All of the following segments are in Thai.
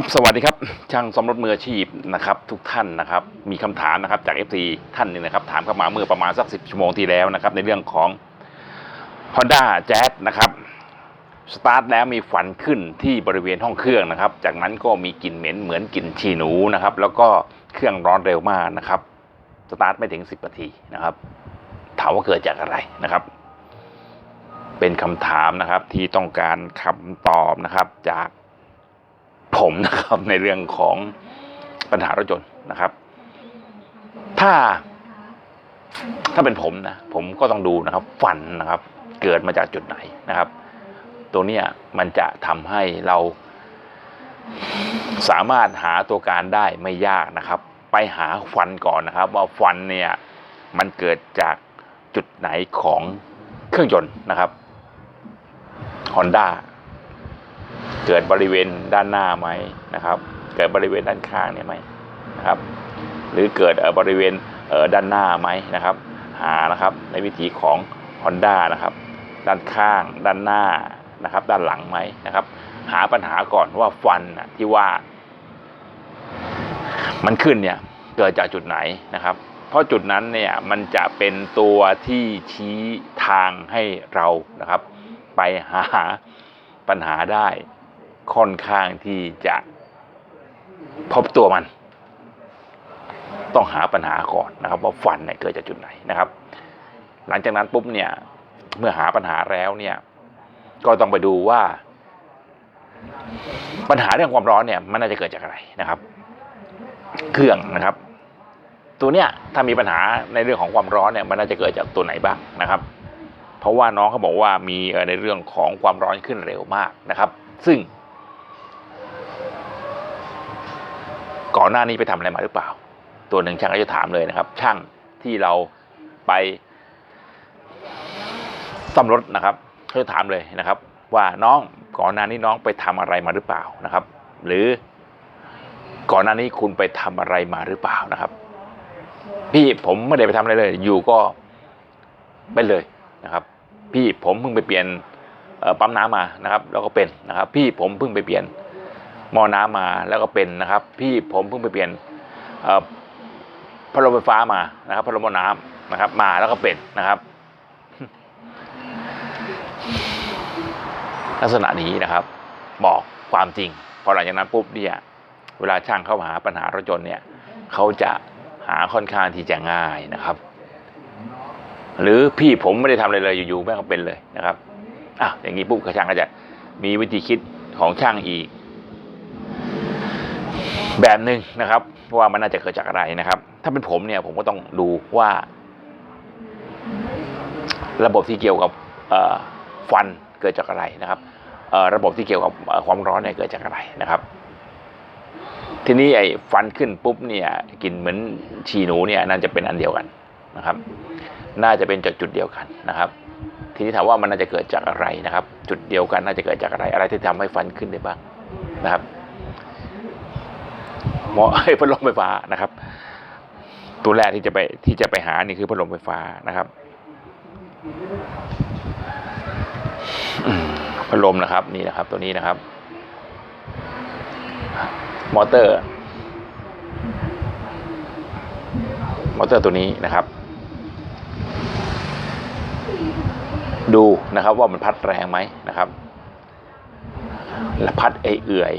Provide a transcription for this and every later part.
ครับสวัสดีครับ ช่างซ่อมรถมืออาชีพนะครับ ทุกท่านนะครับมีคำถามนะครับจาก FC ท่านนึงนะครับ ถามเข้ามาเมื่อประมาณสักสิบชั่วโมงที่แล้วนะครับ ในเรื่องของ Honda Jazz นะครับสตาร์ทแล้วมีฝันขึ้นที่บริเวณห้องเครื่องนะครับ จากนั้นก็มีกลิ่นเหม็นเหมือนกลิ่นฉี่หนูนะครับ แล้วก็เครื่องร้อนเร็วมากนะครับสตาร์ทไม่ถึง 10นาทีนะครับถามว่าเกิดจากอะไรนะครับ เป็นคำถามนะครับที่ต้องการคำตอบนะครับจาก ผมนะครับในเรื่องของปัญหารถยนต์นะครับ ถ้า ถ้าเป็นผมนะผมก็ต้องดูนะครับ ฟันนะครับ เกิดมาจากจุดไหนนะครับ ตัวเนี้ยมันจะทำให้เรา สามารถหาตัวการได้ไม่ยากนะครับ ไปหาฟันก่อนนะครับ ว่าฟันเนี่ยมันเกิดจากจุดไหนของเครื่องยนต์นะครับ Honda กิดบริเวณด้านหน้าไหมนะครับ เกิดบริเวณด้านข้างเนี่ยไหมนะครับ หรือเกิดบริเวณด้านหน้าไหมนะครับ หานะครับในวิธีของ Honda นะครับ ด้านข้าง ด้านหน้านะครับ ด้านหลังไหมนะครับ หาปัญหาก่อนว่าฟันที่ว่า มันขึ้นเนี่ยเกิดจากจุดไหนนะครับ เพราะจุดนั้นเนี่ยมันจะเป็นตัวที่ชี้ทางให้เรานะครับ ไปหาปัญหาได้ ค่อนข้างที่จะพบตัวมัน ต้องหาปัญหาก่อนนะครับ ว่าฟันเนี่ยเกิดจากจุดไหนนะครับ หลังจากนั้นปุ๊บเนี่ยเมื่อหาปัญหาแล้วเนี่ย ก็ต้องไปดูว่า ปัญหาเรื่องความร้อนเนี่ย มันน่าจะเกิดจากอะไรนะครับ เครื่องนะครับ ตัวเนี้ยถ้ามีปัญหาในเรื่องของความร้อนเนี่ย มันน่าจะเกิดจากตัวไหนบ้างนะครับ เพราะว่าน้องเขาบอกว่ามีในเรื่องของความร้อนขึ้นเร็วมากนะครับ ซึ่ง ก่อนหน้านี้ไปทำอะไรมาหรือเปล่า ตัวหนึ่งช่างก็จะถามเลยนะครับ ช่างที่เราไปซ่อมรถนะครับเขาจะถามเลยนะครับ ว่าน้องก่อนหน้านี้น้องไปทำอะไรมาหรือเปล่านะครับ หรือก่อนหน้านี้คุณไปทำอะไรมาหรือเปล่านะครับ พี่ผมไม่ได้ไปทำอะไรเลย อยู่ก็ไปเลยนะครับ พี่ผมเพิ่งไปเปลี่ยนปั๊มน้ำมานะครับ แล้วก็เป็นนะครับ พี่ผมเพิ่งไปเปลี่ยน มอน้ำมาแล้วก็เป็นนะครับ พี่ผมเพิ่งไปเปลี่ยนเอ่อพัดลมไฟฟ้ามานะครับพัดลมหม้อน้ำนะครับ มาแล้วก็เป็นนะครับ ลักษณะนี้นะครับ บอกความจริงพอหลังจากนั้นปุ๊บเนี่ยเวลาช่างเข้ามาหาปัญหารถยนต์เนี่ยเขาจะหาค่อนข้างที่จะง่ายนะครับ หรือพี่ผมไม่ได้ทำอะไรเลยอยู่ๆแม่งก็เป็นเลยนะครับอะอย่างนี้ปุ๊บช่างก็จะมีวิธีคิดของช่างอีก แบบหนึ่งนะครับว่ามันน่าจะเกิดจากอะไรนะครับ ถ้าเป็นผมเนี่ยผมก็ต้องดูว่า ระบบที่เกี่ยวกับฟันเกิดจากอะไรนะครับระบบที่เกี่ยวกับความร้อนเนี่ยเกิดจากอะไรนะครับ ทีนี้ไอ้ฟันขึ้นปุ๊บเนี่ยกลิ่นเหมือนฉี่หนูเนี่ยน่าจะเป็นอันเดียวกันนะครับ น่าจะเป็นจากจุดเดียวกันนะครับ ทีนี้ถามว่ามันน่าจะเกิดจากอะไรนะครับ จุดเดียวกันน่าจะเกิดจากอะไร อะไรที่ทำให้ฟันขึ้นได้บ้างนะครับ หมอให้พัดลมไฟฟ้านะครับ ตัวแรกที่จะไปที่จะไปหานี่คือพัดลมไฟฟ้านะครับพัดลมนะครับนี่นะครับ ตัวนี้นะครับ มอเตอร์ มอเตอร์ตัวนี้นะครับ ดูนะครับว่ามันพัดแรงไหมนะครับและพัดเอื่อย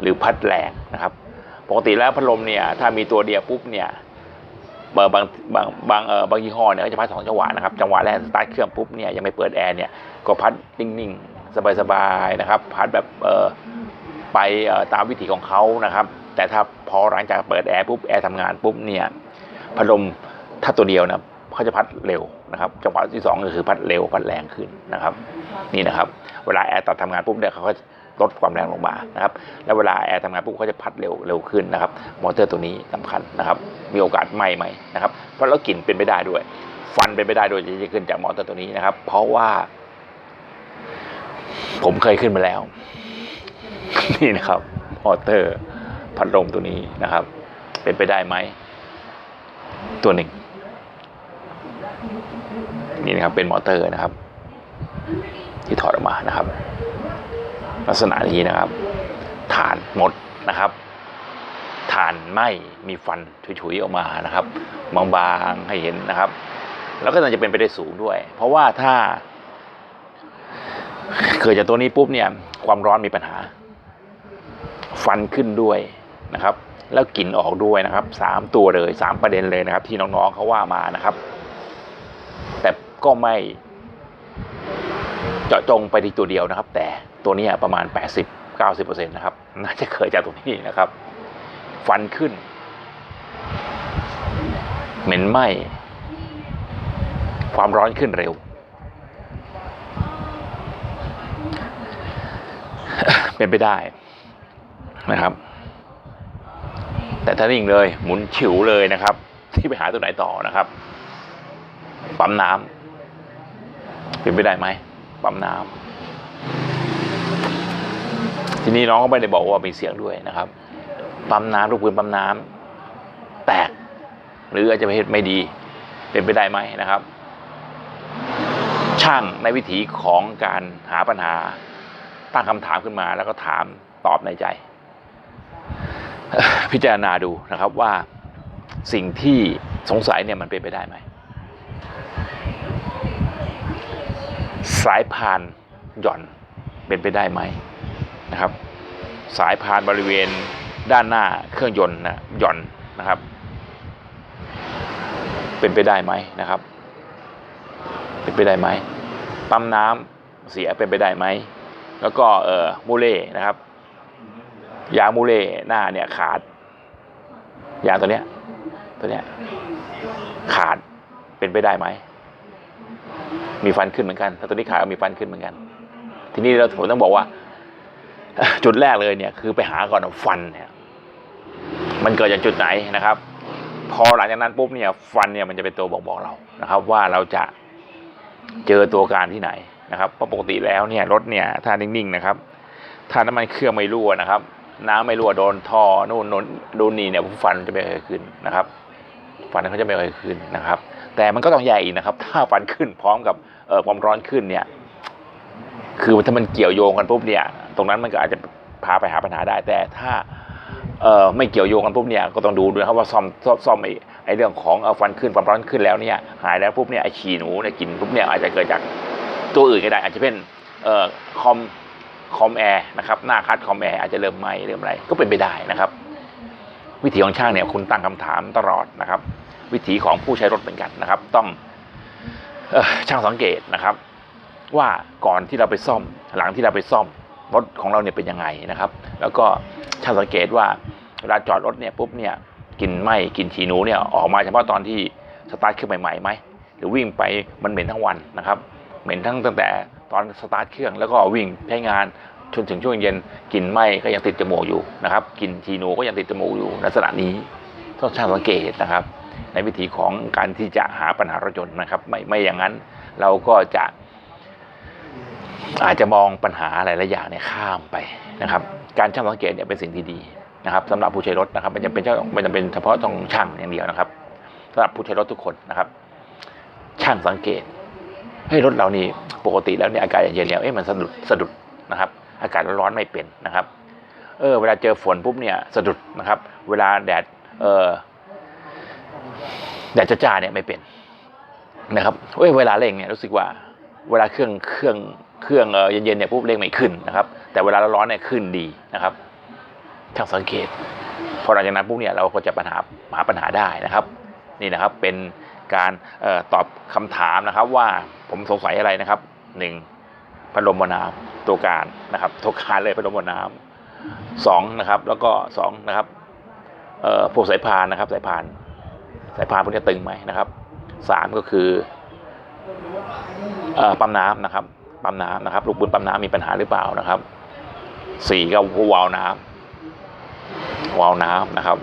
หรือพัดแรงนะครับ ปกติแล้วพัดลมเนี่ยถ้ามีตัวเดียวปุ๊บเนี่ยบอร์บางบางบางเออบางยี่ห้อเนี่ยก็จะพัดสองจังหวะนะครับจังหวะแรกสตาร์ทเครื่องปุ๊บเนี่ยยังไม่เปิดแอร์เนี่ยก็พัดนิ่งๆสบายๆนะครับ พัดแบบเออไปเออตามวิถีของเขานะครับ แต่ถ้าพอหลังจากเปิดแอร์ปุ๊บแอร์ทำงานปุ๊บเนี่ยพัดลมถ้าตัวเดียวนะเขาจะพัดเร็วนะครับจังหวะที่สองก็คือพัดเร็วพัดแรงขึ้นนะครับ นี่นะครับ เวลาแอร์ตัดทำงานปุ๊บเนี่ยเขาก็ ลดความแรงลงมานะครับแล้วเวลาแอร์ทำงานปุ๊บเขาจะพัดเร็วเร็วขึ้นนะครับมอเตอร์ตัวนี้สำคัญนะครับมีโอกาสไหม้ไหมนะครับเพราะแล้วกลิ่นเป็นไปได้ด้วย ฟันเป็นไปได้ด้วยที่จะขึ้นจากมอเตอร์ตัวนี้นะครับ เพราะว่า ผมเคยขึ้นมาแล้ว นี่นะครับมอเตอร์พัดลมตัวนี้นะครับ เป็นไปได้ไหมตัวหนึ่งนี่นะครับเป็นมอเตอร์นะครับ ที่ถอดออกมานะครับ ลักษณะนี้นะครับฐานหมดนะครับถ่านไหมมีฟันฉุยๆออกมานะครับบางๆให้เห็นนะครับ แล้วก็น่าจะเป็นไปได้สูงด้วย เพราะว่าถ้าเกิดจากตัวนี้ปุ๊บเนี่ย ความร้อนมีปัญหา ฟันขึ้นด้วยนะครับ แล้วกลิ่นออกด้วยนะครับสามตัวเลยสามประเด็นเลยนะครับ ที่น้องๆเขาว่ามานะครับ แต่ก็ไม่ เจาะจงไปที่ตัวเดียวนะครับ แต่ตัวนี้ประมาณ 80-90%นะครับ น่าจะเกิดจากตรงนี้นะครับ ฟันขึ้น เหม็นไหมความร้อนขึ้นเร็ว เป็นไปได้นะครับ แต่ถ้านิ่งเลยหมุนฉิวเลยนะครับ ที่ไปหาตัวไหนต่อนะครับ ปั๊มน้ำเป็นไปได้ไหม ปั๊มน้ำทีนี้น้องก็ไม่ได้บอกว่ามีเสียงด้วยนะครับ ปั๊มน้ำลูกปืนปั๊มน้ำแตก หรืออาจจะไม่ไม่ดี เป็นไปได้ไหมนะครับ ช่างในวิถีของการหาปัญหาตั้งคำถามขึ้นมา แล้วก็ถามตอบในใจ พิจารณาดูนะครับว่าสิ่งที่สงสัยเนี่ยมันเป็นไปได้ไหม สายพานหย่อนเป็นไปได้ไหมนะครับ สายพานบริเวณด้านหน้าเครื่องยนต์นะหย่อนนะครับ เป็นไปได้ไหมนะครับ เป็นไปได้ไหมปั๊มน้ำเสียเป็นไปได้ไหมแล้วก็เอ่อมูเล่นะครับ ยางมูเล่หน้าเนี่ยขาดยางตัวเนี้ยตัวเนี้ยขาดเป็นไปได้ไหม มีฟันขึ้นเหมือนกันถ้าตัวนี้ขาดก็มีฟันขึ้นเหมือนกัน ทีนี้เราผมต้องบอกว่า จุดแรกเลยเนี่ย คือไปหาก่อนฟันเนี่ย มันเกิดจากจุดไหนนะครับ พอหลังจากนั้นปุ๊บเนี่ย ฟันเนี่ยมันจะเป็นตัวบอกบอกเรานะครับ ว่าเราจะเจอตัวการที่ไหนนะครับเพราะปกติแล้วเนี่ยรถเนี่ยถ้านิ่งๆนะครับ ถ้าน้ำมันเครื่องไม่รั่วนะครับ น้ำไม่รั่วโดนท่อนู่นนนโดนนี่เนี่ยฟันจะไม่เคยขึ้นนะครับ ฟันเขาจะไม่เคยขึ้นนะครับ แต่มันก็ต้องแยกอีกนะครับ ถ้าฟันขึ้นพร้อมกับความร้อนขึ้นเนี่ย คือถ้ามันเกี่ยวโยงกันปุ๊บเนี่ย ตรงนั้นมันก็อาจจะพาไปหาปัญหาได้ แต่ถ้าเอ่อไม่เกี่ยวโยงกันปุ๊บเนี่ยก็ต้องดูด้วยครับว่าซ่อมซ่อมซ่อมไอ้ไอ้เรื่องของฟันขึ้นความร้อนขึ้นแล้วเนี่ยหายแล้วปุ๊บเนี่ยไอ้ฉี่หนูเนี่ยกินปุ๊บเนี่ยอาจจะเกิดจากตัวอื่นก็ได้ อาจจะเป็นเอ่อคอมคอมแอร์นะครับหน้าคัดคอมแอร์อาจจะเริ่มไหมเริ่มอะไรก็เป็นไปได้นะครับ วิถีของช่างเนี่ยคุณตั้งคำถามตลอดนะครับ วิถีของผู้ใช้รถเหมือนกันนะครับ ต้องออช่างสังเกตนะครับ ว่าก่อนที่เราไปซ่อม หลังที่เราไปซ่อมรถของเราเนี่ยเป็นยังไงนะครับ แล้วก็ช่างสังเกตว่าเวลาจอดรถเนี่ยปุ๊บเนี่ยกลินไหม้กลินฉีนูเนี่ยออกมาเฉพาะตอนที่สตาร์ทเครื่องใหม่ๆไหมหรือวิ่งไปมันเหม็นทั้งวันนะครับ เหม็นทั้งตั้งแต่ตอนสตาร์ทเครื่องแล้วก็วิ่งใช้งานจนถึงช่วงเย็นกลิ่นไหม้ก็ยังติดจมูกอยู่นะครับกลิ่นฉีนูก็ยังติดจมูกอยู่ลักษณะนี้ต้องช่างสังเกตนะครับ ในวิธีของการที่จะหาปัญหารถยนต์นะครับ ไม่ไม่อย่างนั้นเราก็จะอาจจะมองปัญหาหลายๆอย่างเนี่ยข้ามไปนะครับ การช่างสังเกตเนี่ยเป็นสิ่งที่ดีนะครับสำหรับผู้ใช้รถนะครับมันจะเป็นเจ้ามันจะเป็นเฉพาะต้องช่างอย่างเดียวนะครับสำหรับผู้ใช้รถทุกคนนะครับ ช่างสังเกตให้รถเรานี่ปกติแล้วเนี่ยอากาศเย็นๆแล้วเอ๊ะมันสะดุดสะดุดนะครับ อากาศร้อนๆไม่เป็นนะครับ เออ เวลาเจอฝนปุ๊บเนี่ยสะดุดนะครับ เวลาแดดเออ แดดจ้าๆเนี่ยไม่เป็นนะครับเอ้ยเวลาเร่งเนี่ยรู้สึกว่าเวลาเครื่องเครื่องเครื่องเออเย็นๆเนี่ยปุ๊บเร่งไม่ขึ้นนะครับ แต่เวลาร้อนเนี่ยขึ้นดีนะครับช่างสังเกต พอหลังจากนั้นปุ๊บเนี่ยเราก็จะปัญหาหาปัญหาได้นะครับ นี่นะครับเป็นการออตอบคำถามนะครับ ว่าผมสงสัยอะไรนะครับหนึ่งพัดลมบนน้ำตัวการนะครับตัวการเลยพัดลมบนน้ำสองนะครับ แล้วก็สองนะครับเอ่อพวกสายพานนะครับ สายพาน สายพานพวกนี้ตึงไหมนะครับสามก็คืออปั๊มน้ำนะครับปั๊มน้ำนะครับ ลูกปืนปั๊มน้ำมีปัญหาหรือเปล่านะครับสี่ก็วาล์วน้ำวาล์วน้ำนะครับ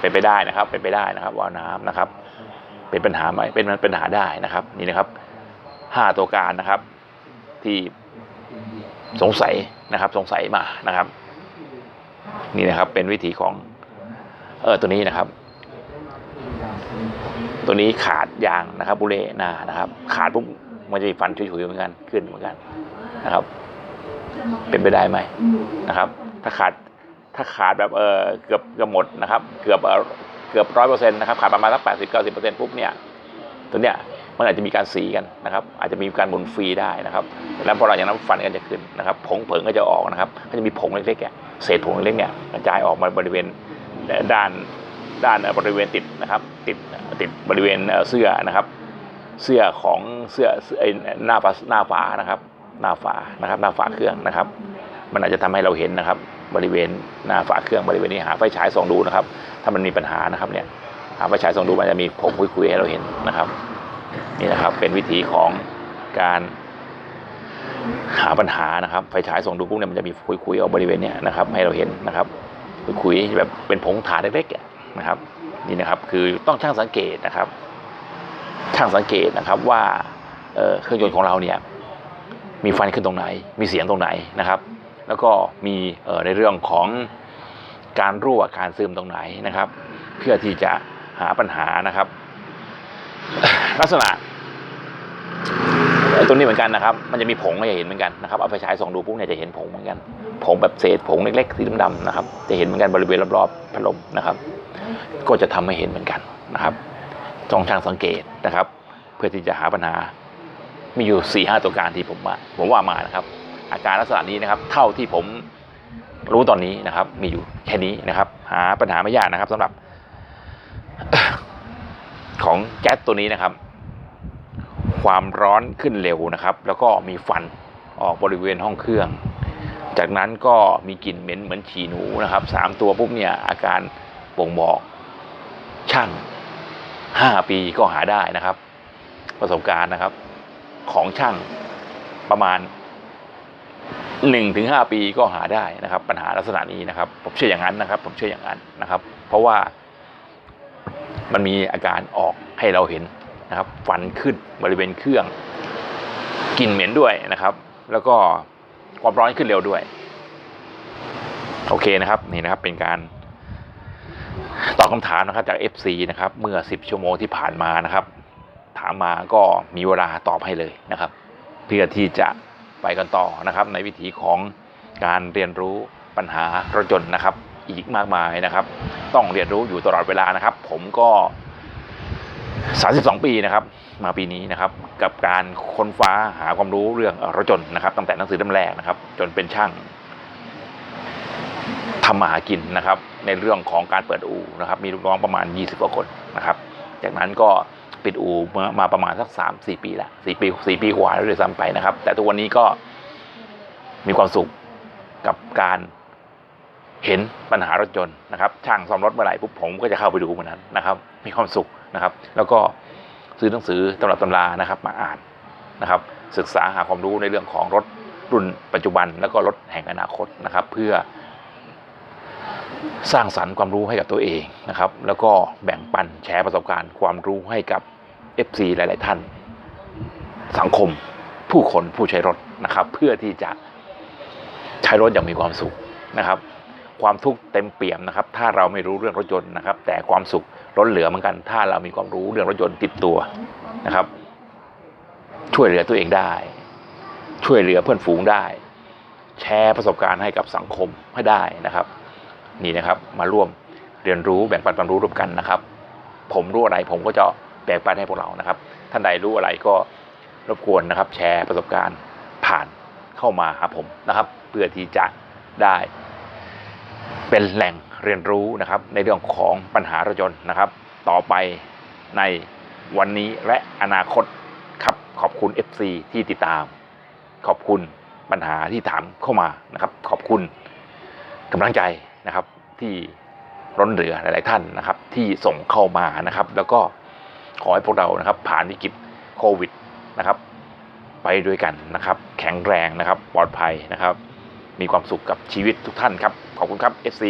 เป็นไปได้นะครับ เป็นไปได้นะครับ วาล์วน้ำนะครับ เป็นปัญหาไหมเป็นมันปัญหาได้นะครับ นี่นะครับห้าตัวการนะครับ ที่สงสัยนะครับ สงสัยมานะครับ นี่นะครับเป็นวิธีของเออตัวนี้นะครับ ตัวนี้ขาดยางนะครับบุเล่หน้านะครับ ขาดปุ๊บมันจะมีฟันฉุยๆเหมือนกันขึ้นเหมือนกันนะครับ เป็นไปได้ไหมนะครับ ถ้าขาดถ้าขาดแบบเออเกือบเกือบหมดนะครับ เกือบเออเกือบร้อยเปอร์เซ็นต์นะครับขาดประมาณสักแปดสิบเก้าสิบเปอร์เซ็นต์ปุ๊บเนี่ยตัวเนี้ยมันอาจจะมีการสีกันนะครับ อาจจะมีการหมุนฟรีได้นะครับ แล้วพอหลังจากนั้นฟันก็จะขึ้นนะครับ ผงเผิงก็จะออกนะครับ ก็จะมีผงเล็กๆเนี่ยเศษผงเล็กๆเนี่ยกระจายออกมาบริเวณด้าน ด้านบริเวณติดนะครับติดติดบริเวณเสื้อนะครับ เสื้อของเสื้อเสื้อหน้าฝาหน้าฝานะครับ หน้าฝานะครับ หน้าฝาเครื่องนะครับ มันอาจจะทำให้เราเห็นนะครับ บริเวณหน้าฝาเครื่องบริเวณนี้หาไฟฉายส่องดูนะครับ ถ้ามันมีปัญหานะครับเนี่ยหาไฟฉายส่องดูมันจะมีผงคุยๆให้เราเห็นนะครับ นี่นะครับเป็นวิธีของการหาปัญหานะครับไฟฉายส่องดูปุ๊บเนี่ยมันจะมีคุยๆออกบริเวณเนี้ยนะครับ ให้เราเห็นนะครับคุยๆแบบเป็นผงฐานเล็กๆ นะครับนี่นะครับคือต้องช่างสังเกตนะครับ ช่างสังเกตนะครับว่าเเครื่องยนต์ของเราเนี่ยมีฟันขึ้นตรงไหน มีเสียงตรงไหนนะครับ แล้วก็มีในเรื่องของการรั่วการซึมตรงไหนนะครับ เพื่อที่จะหาปัญหานะครับ ลักษณะตรงนี้เหมือนกันนะครับ มันจะมีผงให้เห็นเหมือนกันนะครับเอาไฟฉายส่องดูปุ๊บเนี่ยจะเห็นผงเหมือนกัน ผงแบบเศษผงเล็กๆสีดำๆนะครับ จะเห็นเหมือนกันบริเวณรอบๆพัดลมนะครับ ก็จะทำให้เห็นเหมือนกันนะครับต้องช่างสังเกตนะครับ เพื่อที่จะหาปัญหามีอยู่สี่ห้าตัวการที่ผมว่าผมว่ามานะครับ อาการลักษณะนี้นะครับ เท่าที่ผมรู้ตอนนี้นะครับ มีอยู่แค่นี้นะครับ หาปัญหาไม่ยากนะครับสำหรับ ของแก๊สตัวนี้นะครับ ความร้อนขึ้นเร็วนะครับ แล้วก็มีฟันออกบริเวณห้องเครื่อง จากนั้นก็มีกลิ่นเหม็นเหมือนฉี่หนูนะครับสามตัวปุ๊บเนี่ยอาการบ่งบอกช่างห้าปีก็หาได้นะครับ ประสบการณ์นะครับ ของช่างประมาณหนึ่งถึงห้าปีก็หาได้นะครับ ปัญหาลักษณะนี้นะครับ ผมเชื่ออย่างนั้นนะครับ ผมเชื่ออย่างนั้นนะครับ เพราะว่ามันมีอาการออกให้เราเห็นนะครับ ฟันขึ้นบริเวณเครื่องกลิ่นเหม็นด้วยนะครับ แล้วก็ ความร้อนขึ้นเร็วด้วยโอเคนะครับนี่นะครับเป็นการตอบคำถามนะครับจาก FC นะครับเมื่อ 10 ชั่วโมงที่ผ่านมานะครับ ถามมาก็มีเวลาตอบให้เลยนะครับ เพื่อที่จะไปกันต่อนะครับ ในวิถีของการเรียนรู้ปัญหารถยนต์นะครับ อีกมากมายนะครับ ต้องเรียนรู้อยู่ตลอดเวลานะครับ ผมก็ 32 ปีนะครับ มาปีนี้นะครับกับการค้นฟ้าหาความรู้เรื่องรถยนต์นะครับตั้งแต่หนังสือเล่มแรกนะครับ จนเป็นช่างทำมาหากินนะครับ ในเรื่องของการเปิดอู่นะครับ มีลูกน้องประมาณ 20กว่าคนนะครับ จากนั้นก็ปิดอู่มามาประมาณสักสามสี่ปีละสี่ปีสี่ปีกว่าแล้วเลยซ้ำไปนะครับ แต่ทุกวันนี้ก็มีความสุขกับการเห็นปัญหารถยนต์นะครับ ช่างซ่อมรถเมื่อไหร่ปุ๊บผมก็จะเข้าไปดูเมื่อนั้นนะครับ มีความสุขนะครับ แล้วก็ ซื้อหนังสือตำรับตำรานะครับมาอ่านนะครับศึกษาหาความรู้ในเรื่องของรถรุ่นปัจจุบัน แล้วก็รถแห่งอนาคตนะครับ เพื่อสร้างสรรค์ความรู้ให้กับตัวเองนะครับ แล้วก็แบ่งปันแชร์ประสบการณ์ความรู้ให้กับ FC หลาย ๆ ท่าน สังคมผู้คนผู้ใช้รถนะครับ เพื่อที่จะใช้รถอย่างมีความสุขนะครับ ความทุกข์เต็มเปี่ยมนะครับ ถ้าเราไม่รู้เรื่องรถยนต์นะครับ แต่ความสุข ล้นเหลือเหมือนกัน ถ้าเรามีความรู้เรื่องรถยนต์ติดตัวนะครับ ช่วยเหลือตัวเองได้ ช่วยเหลือเพื่อนฝูงได้ แชร์ประสบการณ์ให้กับสังคมให้ได้นะครับ นี่นะครับมาร่วมเรียนรู้แบ่งปันความรู้ร่วมกันนะครับ ผมรู้อะไรผมก็จะแบ่งปันให้พวกเรานะครับ ท่านใดรู้อะไรก็รบกวนนะครับ แชร์ประสบการณ์ผ่านเข้ามาหาผมนะครับ เพื่อที่จะได้ เป็นแหล่งเรียนรู้นะครับในเรื่องของปัญหารถยนต์นะครับ ต่อไปในวันนี้และอนาคตครับขอบคุณ FC ที่ติดตาม ขอบคุณปัญหาที่ถามเข้ามานะครับ ขอบคุณกำลังใจนะครับที่ร้นเหลือหลาย ๆ ท่านนะครับ ที่ส่งเข้ามานะครับ แล้วก็ขอให้พวกเรานะครับ ผ่านวิกฤตโควิดนะครับ ไปด้วยกันนะครับ แข็งแรงนะครับ ปลอดภัยนะครับ มีความสุขกับชีวิตทุกท่านครับ ขอบคุณครับ FC